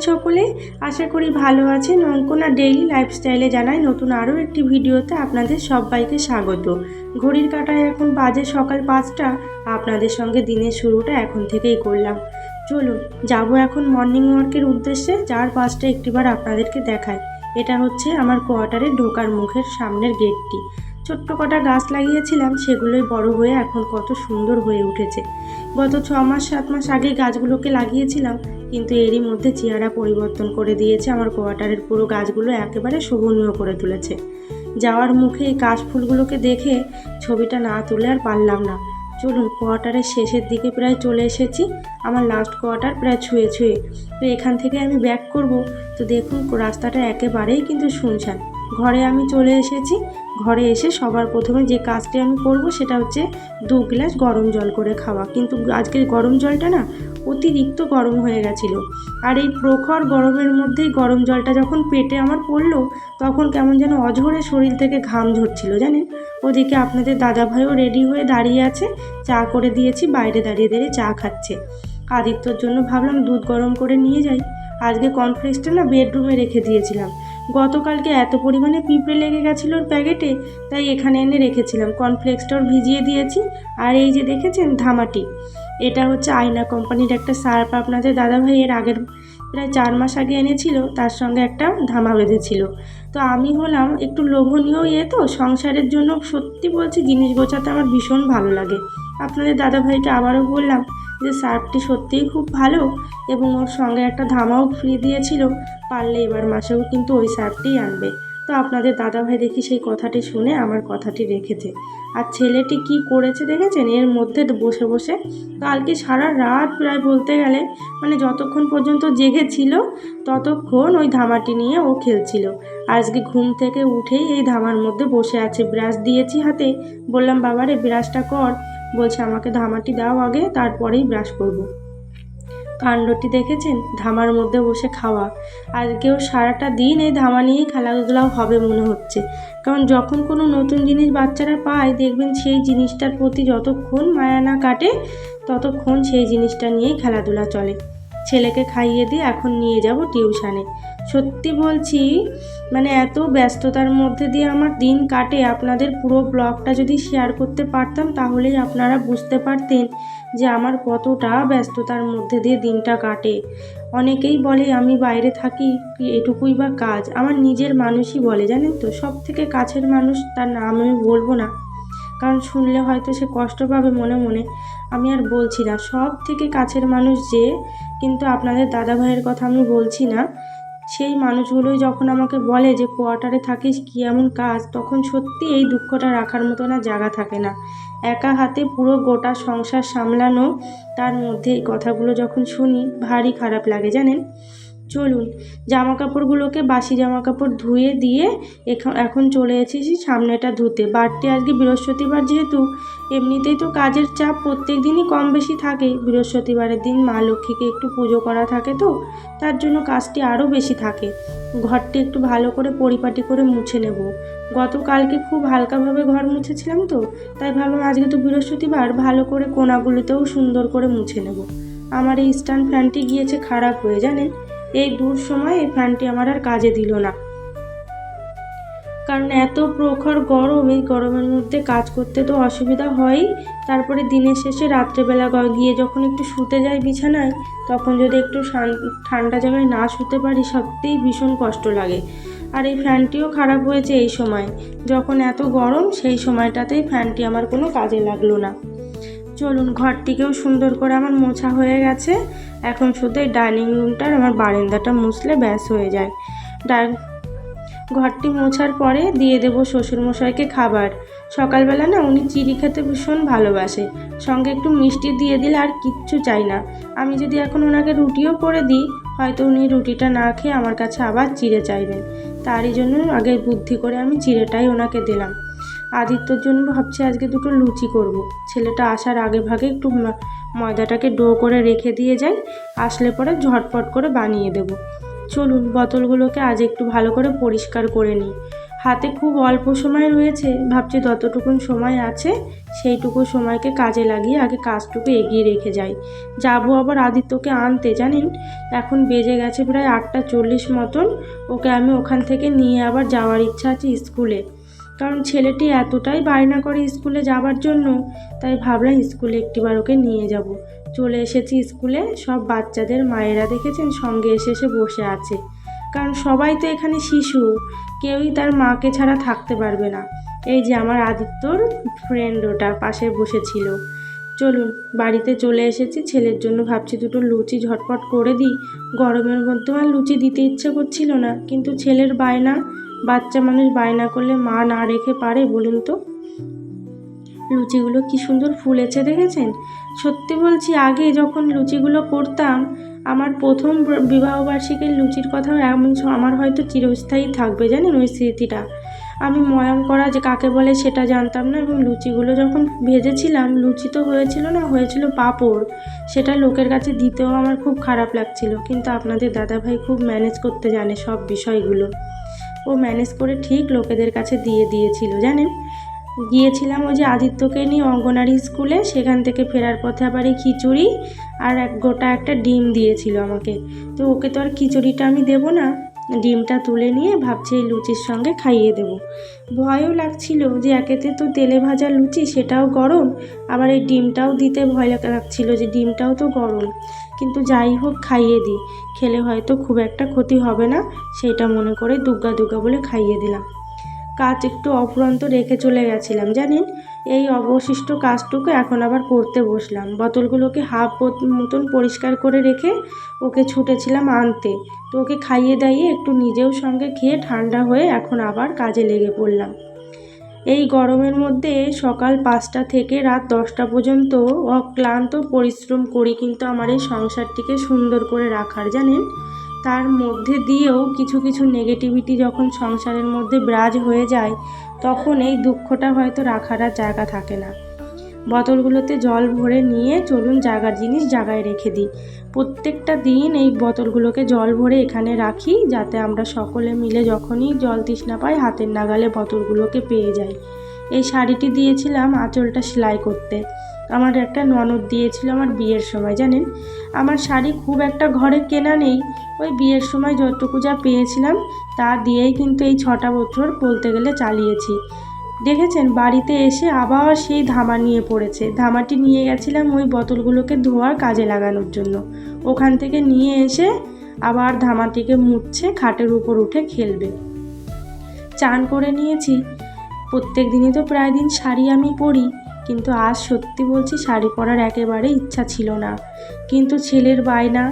সকলে আশা করি ভালো আছেন। অঙ্কনা ডেইলি লাইফস্টাইলে জানাই নতুন আরও একটি ভিডিওতে আপনাদের সবাইকে স্বাগত। ঘড়ির কাঁটায় এখন বাজে সকাল পাঁচটা। আপনাদের সঙ্গে দিনের শুরুটা এখন থেকেই করলাম। চলুন, যাব এখন মর্নিং ওয়ার্কের উদ্দেশ্যে। যার পাঁচটা একটিবার আপনাদেরকে দেখায় এটা হচ্ছে আমার কোয়ার্টারে ঢোকার মুখের সামনের গেটটি। ছোট্ট কটা গাছ লাগিয়েছিলাম, সেগুলোই বড় হয়ে এখন কত সুন্দর হয়ে উঠেছে। গত ছ মাস, সাত মাস আগে গাছগুলোকে লাগিয়েছিলাম, কিন্তু এরই মধ্যে চেহারা পরিবর্তন করে দিয়েছে আমার কোয়ার্টারের পুরো গাছগুলো একেবারে শোভনীয় করে তুলেছে। যাওয়ার মুখে এই কাশফুলগুলোকে দেখে ছবিটা না তুলে আর পারলাম না। চলুন, কোয়ার্টারের শেষের দিকে প্রায় চলে এসেছি, আমার লাস্ট কোয়ার্টার প্রায় ছুঁয়ে ছুঁয়ে। তো এখান থেকে আমি ব্যাক করব। তো দেখুন, রাস্তাটা একেবারেই কিন্তু শুনছান। ঘরে আমি চলে এসেছি। ঘরে এসে সবার প্রথমে যে কাজটি আমি করব সেটা হচ্ছে দু গ্লাস গরম জল করে খাওয়া। কিন্তু আজকের গরম জলটা না অতিরিক্ত গরম হয়ে গেছিল। আর এই প্রখর গরমের মধ্যেই গরম জলটা যখন পেটে আমার পড়ল, তখন কেমন যেন অঝরে শরীর থেকে ঘাম ঝরছিল, জানেন? ওদিকে আপনাদের দাদা ভাইও রেডি হয়ে দাঁড়িয়ে আছে। চা করে দিয়েছি, বাইরে দাঁড়িয়ে দাঁড়িয়ে চা খাচ্ছে। আদিত্যর জন্য ভাবলাম দুধ গরম করে নিয়ে যাই। আজকে কর্নফ্লেক্সটা না বেডরুমে রেখে দিয়েছিলাম। গতকালকে এত পরিমাণে পিঁপড়ে লেগে গেছিল ওর প্যাকেটে, তাই এখানে এনে রেখেছিলাম। কর্নফ্লেক্সটাও ভিজিয়ে দিয়েছি। আর এই যে দেখেছেন ধামাটি, এটা হচ্ছে আয়না কোম্পানির একটা সার্ফ। আপনাদের দাদাভাই এর আগের প্রায় চার মাস আগে এনেছিল, তার সঙ্গে একটা ধামা বেঁধেছিল। তো আমি হলাম একটু লোভনীয় ইয়ে তো, সংসারের জন্য সত্যি বলছি জিনিস গোছাতে আমার ভীষণ ভালো লাগে। আপনাদের দাদাভাইকে আবারও বললাম যে সার্ফটি সত্যিই খুব ভালো এবং ওর সঙ্গে একটা ধামাও ফ্রি দিয়েছিল, পারলে এবার মাসেও কিন্তু ওই সার্ফটিই আনবে। তো আপনাদের দাদাভাই দেখি সেই কথাটি শুনে আমার কথাটি রেখেছে। আর ছেলেটি কি করেছে দেখেছেন? এর মধ্যে বসে বসে কালকে সারা রাত প্রায় বলতে গেলে মানে যতক্ষণ পর্যন্ত জেগেছিল ততক্ষণ ওই ধামাটি নিয়ে ও খেলছিল। আজকে ঘুম থেকে উঠেই এই ধামার মধ্যে বসে আছে। ব্রাশ দিয়েছি হাতে। বললাম, বাবারে, ব্রাশটা কর। বলছে, আমাকে ধামাটি দাও আগে, তারপরেই ব্রাশ করব। কাণ্ডটি দেখেছেন? ধামার মধ্যে বসে খাওয়া। আর কেউ সারাটা দিন এই ধামা নিয়েই খেলাধুলাও হবে মনে হচ্ছে। কারণ যখন কোনো নতুন জিনিস বাচ্চারা পায়, দেখবেন সেই জিনিসটার প্রতি যতক্ষণ মায়া না কাটে, ততক্ষণ সেই জিনিসটা নিয়েই খেলাধুলা চলে। ছেলেকে খাইয়ে দিয়ে এখন নিয়ে যাব টিউশানে। সত্যি বলছি মানে এত ব্যস্ততার মধ্যে দিয়ে আমার দিন কাটে। আপনাদের পুরো ব্লগটা যদি শেয়ার করতে পারতাম, তাহলেই আপনারা বুঝতে পারতেন যে আমার কতটা ব্যস্ততার মধ্যে দিয়ে দিনটা কাটে। অনেকেই বলে, আমি বাইরে থাকি এটুকুই বা কাজ? আমার নিজের মানুষই বলে, জানেন তো? সব থেকে কাছের মানুষ, তার নাম আমি বলব না। কারণ শুনলে হয়তো সে কষ্ট পাবে মনে মনে। আমি আর বলছি না সব থেকে কাছের মানুষ যে কিন্তু আপনাদের দাদা ভাইয়ের কথা আমি বলছি না। সেই মানুষগুলোই যখন আমাকে বলে যে কোয়ার্টারে থাকিস, কী এমন কাজ, তখন সত্যি এই দুঃখটা রাখার মতো না জায়গা থাকে না। একা হাতে পুরো গোটা সংসার সামলানো, তার মধ্যে এই কথাগুলো যখন শুনি, ভারী খারাপ লাগে, জানেন? চলুন জামা কাপড়গুলোকে বাসি জামা কাপড় ধুয়ে দিয়ে এখন এখন চলে এসেছি সামনেটা ধুতে। বারটি আজকে বৃহস্পতিবার যেহেতু, এমনিতেই তো কাজের চাপ প্রত্যেক দিনই কম বেশি থাকে। বৃহস্পতিবারের দিন মা লক্ষ্মীকে একটু পুজো করা থাকে তো, তার জন্য কাজটি আরও বেশি থাকে। ঘরটি একটু ভালো করে পরিপাটি করে মুছে নেব। গতকালকে খুব হালকাভাবে ঘর মুছেছিলাম তো, তাই ভাবলাম আজকে তো বৃহস্পতিবার, ভালো করে কোনাগুলিতেও সুন্দর করে মুছে নেব। আমার এই স্ট্যান্ড ফ্যানটি গিয়েছে খারাপ হয়ে, জানেন? এই দূর সময় এই ফ্যানটি আমার আর কাজে দিল না। কারণ এত প্রখর গরম, এই গরমের মধ্যে কাজ করতে তো অসুবিধা হয়ই। তারপরে দিনের শেষে রাত্রেবেলা গিয়ে যখন একটু শুতে যাই বিছানায়, তখন যদি একটু ঠান্ডা জায়গায় না শুতে পারি, সত্যিই ভীষণ কষ্ট লাগে। আর এই ফ্যানটিও খারাপ হয়েছে এই সময়। যখন এত গরম, সেই সময়টাতেই ফ্যানটি আমার কোনো কাজে লাগল না। চলুন ঘরটিকেও সুন্দর করে আমার মোছা হয়ে গেছে। এখন শুধু এই ডাইনিং রুমটার আমার বারান্দাটা মুছলে ব্যাস হয়ে যায়। ডাই ঘরটি মোছার পরে দিয়ে দেবো শ্বশুরমশাইকে খাবার। সকালবেলা না উনি চিড়ি খেতে ভীষণ ভালোবাসে। সঙ্গে একটু মিষ্টি দিয়ে দিলে আর কিচ্ছু চাই না। আমি যদি এখন ওনাকে রুটিও করে দিই, হয়তো উনি রুটিটা না খেয়ে আমার কাছে আবার চিড়ে চাইবেন। তারই জন্য আগে বুদ্ধি করে আমি চিড়েটাই ওনাকে দিলাম। আদিত্যর জন্য ভাবছি আজকে দুটো লুচি করব। ছেলেটা আসার আগে ভাগে একটু ময়দাটাকে ডো করে রেখে দিয়ে যাই, আসলে পরে ঝটপট করে বানিয়ে দেব। চলুন, বোতলগুলোকে আজ একটু ভালো করে পরিষ্কার করে নিই। হাতে খুব অল্প সময় রয়েছে, ভাবছি যতটুকুন সময় আছে, সেইটুকু সময়কে কাজে লাগিয়ে আগে কাজটুকু এগিয়ে রেখে যাই। যাব আবার আদিত্যকে আনতে, জানেন? এখন বেজে গেছে প্রায় আটটা চল্লিশ মতন। ওকে আমি ওখান থেকে নিয়ে আবার যাওয়ার ইচ্ছা আছে স্কুলে। কারণ ছেলেটি এতটাই বায়না করে স্কুলে যাবার জন্য, তাই ভাবলাম স্কুলে একটিবার ওকে নিয়ে যাব। চলে এসেছি স্কুলে, সব বাচ্চাদের মায়েরা দেখেছেন, সঙ্গে এসে এসে বসে আছে। কারণ সবাই তো এখানে শিশু, কেউই তার মাকে ছাড়া থাকতে পারবে না। এই যে আমার আদিত্যর ফ্রেন্ড ওটা পাশে বসেছিল। চলুন, বাড়িতে চলে এসেছি, ছেলের জন্য ভাবছি দুটো লুচি ঝটপট করে দিই। গরমের মধ্যে আর লুচি দিতে ইচ্ছে করছিল না, কিন্তু ছেলের বায়না বাচ্চা মানুষ বায়না করলে মা না রেখে পারে বলুন তো? লুচিগুলো কি সুন্দর ফুলেছে দেখেছেন? সত্যি বলছি, আগে যখন লুচিগুলো করতাম, আমার প্রথম বিবাহবার্ষিকীর লুচির কথা এমন আমার হয়তো চিরস্থায়ী থাকবে জানেন ওই স্মৃতিটা। আমি ময়াম করা যে কাকে বলে সেটা জানতাম না এবং লুচিগুলো যখন ভেজেছিলাম, লুচি তো হয়েছিল না, হয়েছিল পাঁপড়। সেটা লোকের কাছে দিতেও আমার খুব খারাপ লাগছিল। কিন্তু আপনাদের দাদাভাই খুব ম্যানেজ করতে জানে সব বিষয়গুলো। ও ম্যানেজ করে ঠিক লোকেদের কাছে দিয়ে দিয়েছিল, জানেন? গিয়েছিলাম ওই যে আদিত্যকে নিয়ে অঙ্গনারী স্কুলে, সেখান থেকে ফেরার পথে আবার এই খিচুড়ি আর এক গোটা একটা ডিম দিয়েছিল আমাকে। তো ওকে তো আর খিচুড়িটা আমি দেবো না, ডিমটা তুলে নিয়ে ভাবছি এই লুচির সঙ্গে খাইয়ে দেবো। ভয়ও লাগছিল যে একেতে তো তেলে ভাজা লুচি সেটাও গরম, আবার এই ডিমটাও দিতে ভয় লাগ- লাগছিল যে ডিমটাও তো গরম। কিন্তু যাই হোক খাইয়ে দিই। খেলে হয়তো খুব একটা ক্ষতি হবে না, সেটা মনে করে দুগ্গা দুগ্গা বলে খাইয়ে দিলাম। কাজ একটু অফুরন্ত রেখে চলে গেছিলাম, জানেন? এই অবশিষ্ট কাজটুকু এখন আবার করতে বসলাম। বোতলগুলোকে হাফ মতন পরিষ্কার করে রেখে ওকে ছুটেছিলাম আনতে। তো ওকে খাইয়ে দাইয়ে একটু নিজেও সঙ্গে খেয়ে ঠান্ডা হয়ে এখন আবার কাজে লেগে পড়লাম। এই গরমের মধ্যে সকাল পাঁচটা থেকে রাত দশটা পর্যন্ত অক্লান্ত পরিশ্রম করি কিন্তু আমার এই সংসারটিকে সুন্দর করে রাখার, জানেন? তার মধ্যে দিয়েও কিছু কিছু নেগেটিভিটি যখন সংসারের মধ্যে বিরাজ হয়ে যায়, তখন এই দুঃখটা হয়তো রাখার আর জায়গা থাকে না। বোতলগুলোতে জল ভরে নিয়ে চলুন জায়গার জিনিস জায়গায় রেখে দিই। প্রত্যেকটা দিন এই বোতলগুলোকে জল ভরে এখানে রাখি, যাতে আমরা সকলে মিলে যখনই জল তৃষ্ণা পাই, হাতের নাগালে বোতলগুলোকে পেয়ে যাই। এই শাড়িটি দিয়েছিলাম আঁচলটা সেলাই করতে। আমার একটা ননদ দিয়েছিল আমার বিয়ের সময়, জানেন? আমার শাড়ি খুব একটা ঘরে কেনা নেই। ওই বিয়ের সময় যতটুকু যা পেয়েছিলাম, তা দিয়েই কিন্তু এই ছটা বছর বলতে গেলে চালিয়েছি। দেখেছেন, বাড়িতে এসে আবার সেই ধামা নিয়ে পড়েছে। ধামাটি নিয়ে গেছিলাম ওই বোতলগুলোকে ধোয়ার কাজে লাগানোর জন্য। ওখান থেকে নিয়ে এসে আবার ধামাটিকে মুছছে, খাটের উপর উঠে খেলবে। চান করে নিয়েছি। প্রত্যেক দিনই তো প্রায় দিন শাড়ি আমি পরি, কিন্তু আজ সত্যি বলছি শাড়ি পরার একেবারে ইচ্ছা ছিল না। কিন্তু ছেলের বায়না,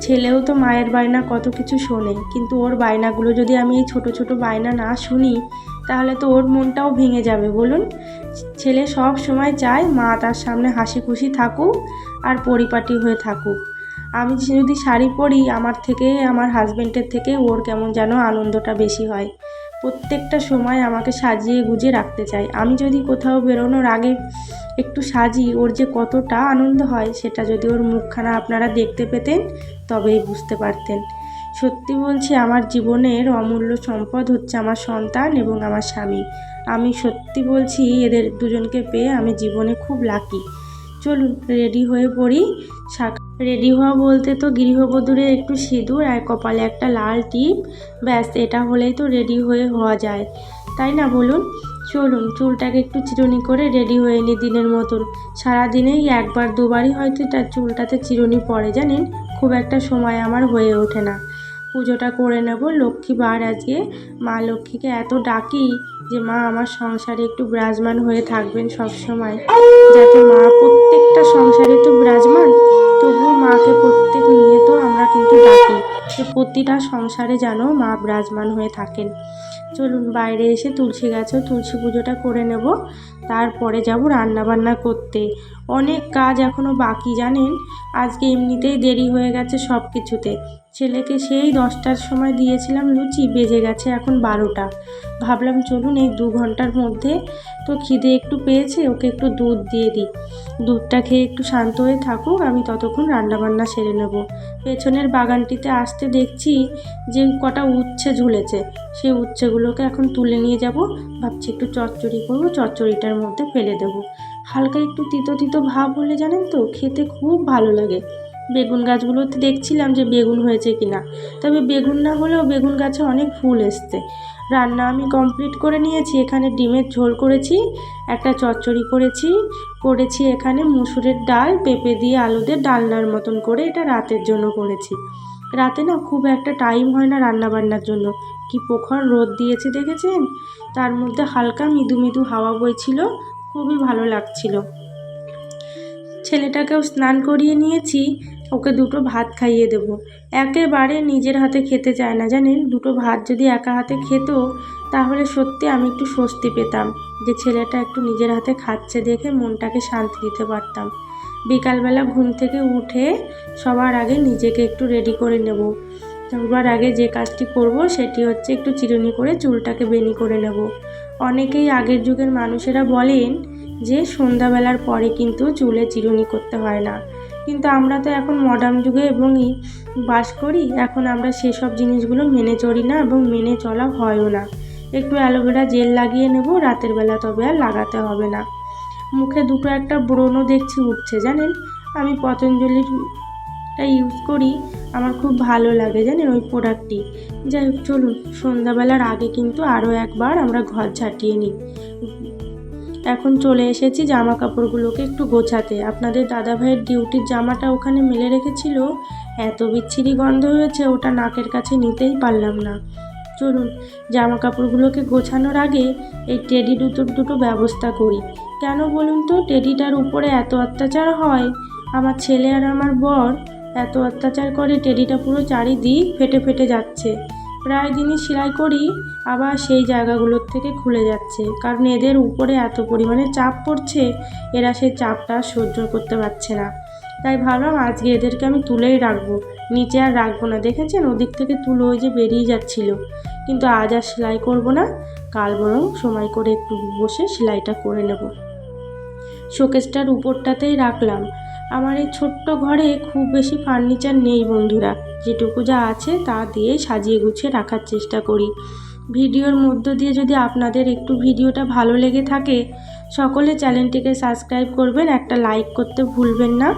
ছেলেও তো মায়ের বায়না কত কিছু শোনে। কিন্তু ওর বায়নাগুলো যদি আমি এই ছোটো ছোটো বায়না না শুনি তাহলে তো ওর মনটাও ভেঙে যাবে, বলুন। ছেলে সব সময় চায় মা তার সামনে হাসি খুশি থাকুক আর পরিপাটি হয়ে থাকুক। আমি যদি শাড়ি পরি, আমার থেকে, আমার হাজবেন্ডের থেকে ওর কেমন যেন আনন্দটা বেশি হয়। প্রত্যেকটা সময় আমাকে সাজিয়ে গুজিয়ে রাখতে চাই আমি যদি কোথাও বেরোনোর আগে একটু সাজি, ওর যে কতটা আনন্দ হয়, সেটা যদি ওর মুখখানা আপনারা দেখতে পেতেন, তবেই বুঝতে পারতেন। সত্যি বলছি, আমার জীবনের অমূল্য সম্পদ হচ্ছে আমার সন্তান এবং আমার স্বামী। আমি সত্যি বলছি, এদের দুজনকে পেয়ে আমি জীবনে খুব লাকি চলুন রেডি হয়ে পড়ি। রেডি হওয়া বলতে তো গৃহবধূরে একটু সিঁদুর আর কপালে একটা লাল টিপ, ব্যাস, এটা হলেই তো রেডি হয়ে হওয়া যায়। তাই না বলুন? চলুন, চুলটাকে একটু চিরুনি করে রেডি হয়ে নিই দিনের মতন। সারাদিনেই একবার দুবারই হয়তো তার চুলটাতে চিরুনি পড়ে, জানেন? খুব একটা সময় আমার হয়ে ওঠে না। পুজোটা করে নেব। লক্ষ্মী বার আজকে। মা লক্ষ্মীকে এত ডাকি যে মা আমার সংসারে একটু বিরাজমান হয়ে থাকবেন সব সময়। যাতে মা প্রত্যেকটা সংসারে তো বিরাজমান, তবুও মাকে প্রত্যেক নিয়ে তো আমরা কিন্তু ডাকি যে প্রতিটা সংসারে যেন মা বিরাজমান হয়ে থাকেন। চলুন বাইরে এসে তুলসী গাছেও তুলসী পুজোটা করে নেব। তারপরে যাব রান্না বান্না করতে। অনেক কাজ এখনও বাকি, জানেন? আজকে এমনিতেই দেরি হয়ে গেছে সব কিছুতে ছেলেকে সেই দশটার সময় দিয়েছিলাম লুচি, বেজে গেছে এখন বারোটা। ভাবলাম চলুন এই দু ঘণ্টার মধ্যে তো খিদে একটু পেয়েছে, ওকে একটু দুধ দিয়ে দিই। দুধটা খেয়ে একটু শান্ত হয়ে থাকুক, আমি ততক্ষণ রান্নাবান্না সেরে নেব। পেছনের বাগানটিতে আসতে দেখছি যে কটা উচ্ছে ঝুলেছে। সেই উচ্ছেগুলোকে এখন তুলে নিয়ে যাব। ভাবছি একটু চচ্চড়ি করব, চচ্চড়িটার মধ্যে ফেলে দেবো। হালকা একটু তিতো তিতো ভাব হলে জানেন তো খেতে খুব ভালো লাগে। বেগুন গাছগুলোতে দেখছিলাম যে বেগুন হয়েছে কিনা। তবে বেগুন না হলেও বেগুন গাছে অনেক ফুল এসছে। রান্না আমি কমপ্লিট করে নিয়েছি। এখানে ডিমের ঝোল করেছি, একটা চচ্চড়ি করেছি করেছি এখানে মুসুরের ডাল, পেঁপে দিয়ে আলু দিয়ে ডালনার মতন করে এটা রাতের জন্য করেছি। রাতে না খুব একটা টাইম হয় না রান্না বান্নার জন্য। কি পোখর রোদ দিয়েছে দেখেছেন? তার মধ্যে হালকা মৃদু মৃদু হাওয়া বইছিল। খুবই ভালো লাগছিল। ছেলেটাকেও স্নান করিয়ে নিয়েছি, ওকে দুটো ভাত খাইয়ে দেবো। একেবারে নিজের হাতে খেতে চায় না, জানেন? দুটো ভাত যদি একা হাতে খেত, তাহলে সত্যি আমি একটু স্বস্তি পেতাম যে ছেলেটা একটু নিজের হাতে খাচ্ছে দেখে মনটাকে শান্তি দিতে পারতাম। বিকালবেলা ঘুম থেকে উঠে সবার আগে নিজেকে একটু রেডি করে নেব। সবার আগে যে কাজটি করব, সেটি হচ্ছে একটু চিরুনি করে চুলটাকে বেনি করে নেব। অনেকেই আগের যুগের মানুষেরা বলেন যে সন্ধ্যাবেলার পরে কিন্তু চুলে চিরুনি করতে হয় না। কিন্তু আমরা তো এখন মডার্ন যুগে এবং বাস করি, এখন আমরা সেসব জিনিসগুলো মেনে চলি না এবং মেনে চলা হয়ও না। একটু অ্যালোভেরা জেল লাগিয়ে নেব, রাতের বেলা তবে আর লাগাতে হবে না। মুখে দুটো একটা ব্রণও দেখছি উঠছে, জানেন? আমি পতঞ্জলির টা ইউজ করি, আমার খুব ভালো লাগে জানেন ওই প্রোডাক্টটি যাই হোক, চলুন, সন্ধ্যাবেলার আগে কিন্তু আরও একবার আমরা ঘর ঝাঁটিয়ে নিই। এখন চলে এসেছি জামা কাপড়গুলোকে একটু গোছাতে। আপনাদের দাদাভাইয়ের ডিউটির জামাটা ওখানে মেলে রেখেছিল। এত বিচ্ছিরি গন্ধ হয়েছে, ওটা নাকের কাছে নিতেই পারলাম না। চলুন জামা কাপড়গুলোকে গোছানোর আগে এই টেডি দুটোর দুটো ব্যবস্থা করি। কেন বলুন তো, টেডিটার উপরে এত অত্যাচার হয়? আমার ছেলে আর আমার বর এত অত্যাচার করে টেডিটা পুরো চারিদিক ফেটে ফেটে যাচ্ছে। প্রায় দিনই সেলাই করি, আবার সেই জায়গাগুলোর থেকে খুলে যাচ্ছে। কারণ এদের উপরে এত পরিমাণে চাপ পড়ছে, এরা সেই চাপটা সহ্য করতে পারছে না। তাই ভাবলাম আজকে এদেরকে আমি তুলেই রাখব। নিচে আর রাখব না, দেখেছেন? ওদিক থেকে তুলো ওই যে বেরিয়ে যাচ্ছিল। কিন্তু আজ আর সেলাই করব না। কাল বরং সময় করে একটু বসে সেলাইটা করে নেব। শোকেসটার উপরটাতেই রাখলাম। আমার এই ছোট্ট ঘরে খুব বেশি ফার্নিচার নেই বন্ধুরা। যেটুকু যা আছে তা দিয়ে সাজিয়ে গুছিয়ে রাখার চেষ্টা করি। ভিডিওর মধ্য দিয়ে যদি আপনাদের একটু ভিডিওটা ভালো লেগে থাকে, সকলে চ্যানেলটিকে সাবস্ক্রাইব করবেন, একটা লাইক করতে ভুলবেন না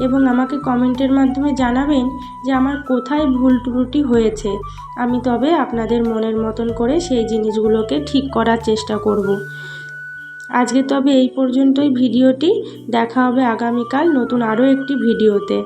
এবং আমাকে কমেন্টের মাধ্যমে জানাবেন যে আমার কোথায় ভুল ত্রুটি হয়েছে। আমি তবে আপনাদের মনের মতন করে সেই জিনিসগুলোকে ঠিক করার চেষ্টা করব। আজকে তবে এই পর্যন্তই ভিডিওটি। দেখা হবে আগামীকাল নতুন আরও একটি ভিডিওতে।